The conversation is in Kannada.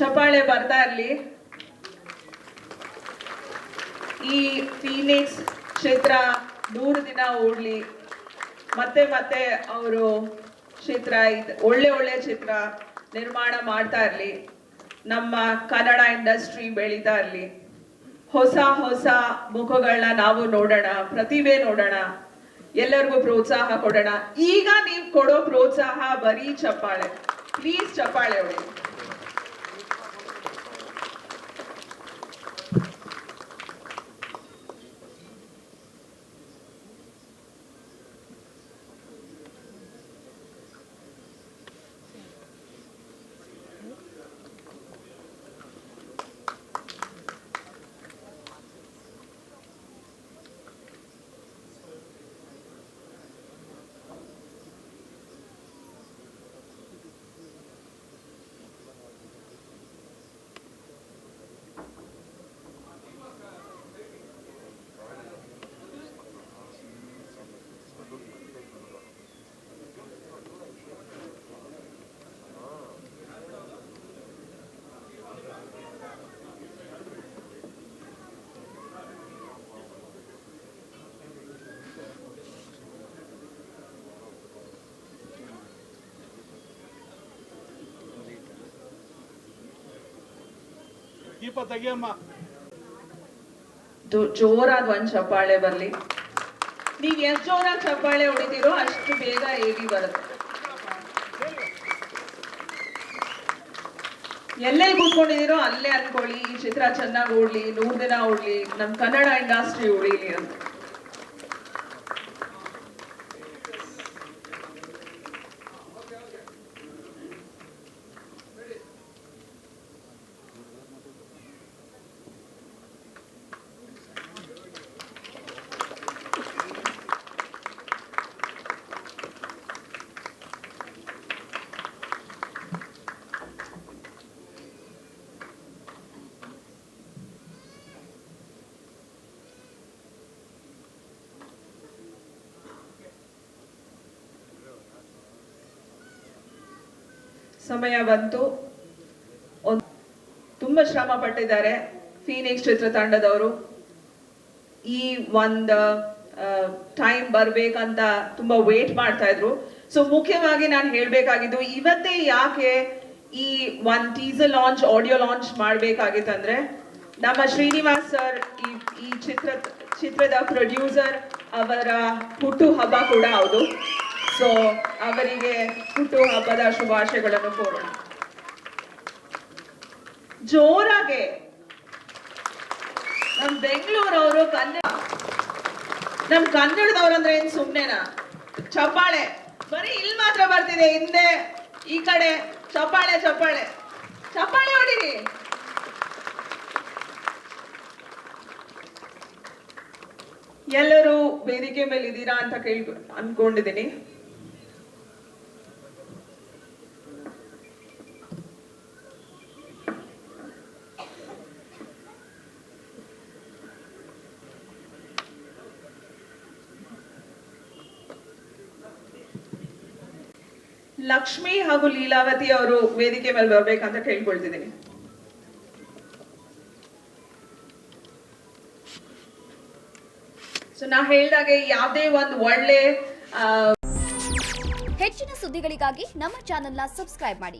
ಚಪ್ಪಾಳೆ ಬರ್ತಾ ಇರಲಿ. ಈ ಫೀನಿಕ್ಸ್ ಕ್ಷೇತ್ರ ನೂರು ದಿನ ಓಡ್ಲಿ. ಮತ್ತೆ ಮತ್ತೆ ಅವರು ಕ್ಷೇತ್ರ ಒಳ್ಳೆ ಒಳ್ಳೆ ಚಿತ್ರ ನಿರ್ಮಾಣ ಮಾಡ್ತಾ ಇರಲಿ. ನಮ್ಮ ಕನ್ನಡ ಇಂಡಸ್ಟ್ರಿ ಬೆಳೀತಾ ಇರಲಿ. ಹೊಸ ಹೊಸ ಮುಖಗಳನ್ನ ನಾವು ನೋಡೋಣ, ಪ್ರತಿಭೆ ನೋಡೋಣ, ಎಲ್ಲರಿಗೂ ಪ್ರೋತ್ಸಾಹ ಕೊಡೋಣ. ಈಗ ನೀವು ಕೊಡೋ ಪ್ರೋತ್ಸಾಹ ಬರೀ ಚಪ್ಪಾಳೆ ಪ್ಲೀಸ್ ಚಪ್ಪಾಳೆ ಹೊಡಿ ದೀಪ ತೆಗಿಯಮ್ಮ. ಜೋ- ಜೋರಾದ ಒಂದ್ ಚಪ್ಪಾಳೆ ಬರ್ಲಿ. ನೀವ್ ಎಷ್ಟ್ ಜೋರಾಗಿ ಚಪ್ಪಾಳೆ ಹೊಡಿತೀರೋ ಅಷ್ಟು ಬೇಗ ಏಡಿ ಬರುತ್ತೆ. ಎಲ್ಲೆಲ್ಲಿ ಕೂತ್ಕೊಂಡಿದ್ದೀರೋ ಅಲ್ಲೇ ಅನ್ಕೊಳ್ಳಿ ಈ ಚಿತ್ರ ಚೆನ್ನಾಗಿ ಓಡ್ಲಿ, ನೂರ್ ದಿನ ಓಡ್ಲಿ, ನಮ್ ಕನ್ನಡ ಇಂಡಸ್ಟ್ರಿ ಉಳಿಲಿ ಅಂತ. ಸಮಯ ಬಂತು. ತುಂಬಾ ಶ್ರಮ ಪಟ್ಟಿದ್ದಾರೆ ಫೀನಿಕ್ಸ್ ಚಿತ್ರತಂಡದವರು ಈ ಒಂದು ಟೈಮ್ ಬರ್ಬೇಕಂತ ತುಂಬಾ ವೇಟ್ ಮಾಡ್ತಾ ಇದ್ರು. ಸೊ ಮುಖ್ಯವಾಗಿ ನಾನು ಹೇಳ್ಬೇಕಾಗಿದ್ದು, ಇವತ್ತೇ ಯಾಕೆ ಈ ಒಂದು ಟೀಸರ್ ಲಾಂಚ್ ಆಡಿಯೋ ಲಾಂಚ್ ಮಾಡ್ಬೇಕಾಗಿತ್ತಂದ್ರೆ ನಮ್ಮ ಶ್ರೀನಿವಾಸ್ ಸರ್, ಈ ಈ ಚಿತ್ರ ಚಿತ್ರದ ಪ್ರೊಡ್ಯೂಸರ್ ಅವರ ಹುಟ್ಟು ಹಬ್ಬ ಕೂಡ ಹೌದು. ಸೊ, ಅವರಿಗೆ ಹುಟ್ಟು ಹಬ್ಬದ ಶುಭಾಶಯಗಳನ್ನು ಕೋರೋಣ. ಜೋರಾಗೆ ನಮ್ ಬೆಂಗಳೂರವರು ಕನ್ನಡ, ನಮ್ ಕನ್ನಡದವ್ರು ಅಂದ್ರೆ ಏನ್ ಸುಮ್ನೆನಾ? ಚಪ್ಪಾಳೆ. ಬರೀ ಇಲ್ಲಿ ಮಾತ್ರ ಬರ್ತಿದೆ, ಹಿಂದೆ, ಈ ಕಡೆ, ಚಪ್ಪಾಳೆ ಚಪ್ಪಾಳೆ. ಚಪ್ಪಾಳೆ ಹೊಡಿರಿ. ಎಲ್ಲರೂ ವೇದಿಕೆ ಮೇಲೆ ಇದ್ದೀರಾ ಅಂತ ಕೇಳಿ ಅನ್ಕೊಂಡಿದ್ದೀನಿ. ಲಕ್ಷ್ಮಿ ಹಾಗೂ ಲೀಲಾವತಿ ಅವರು ವೇದಿಕೆ ಮೇಲೆ ಬರ್ಬೇಕಂತ ಕೇಳ್ಕೊಳ್ತಿದ್ದೀನಿ. ಸೊ ನಾ ಹೇಳ್ದಾಗೆ ಯಾವುದೇ ಒಂದು ಒಳ್ಳೆ ಹೆಚ್ಚಿನ ಸುದ್ದಿಗಳಿಗಾಗಿ ನಮ್ಮ ಚಾನೆಲ್ನ ಸಬ್ಸ್ಕ್ರೈಬ್ ಮಾಡಿ.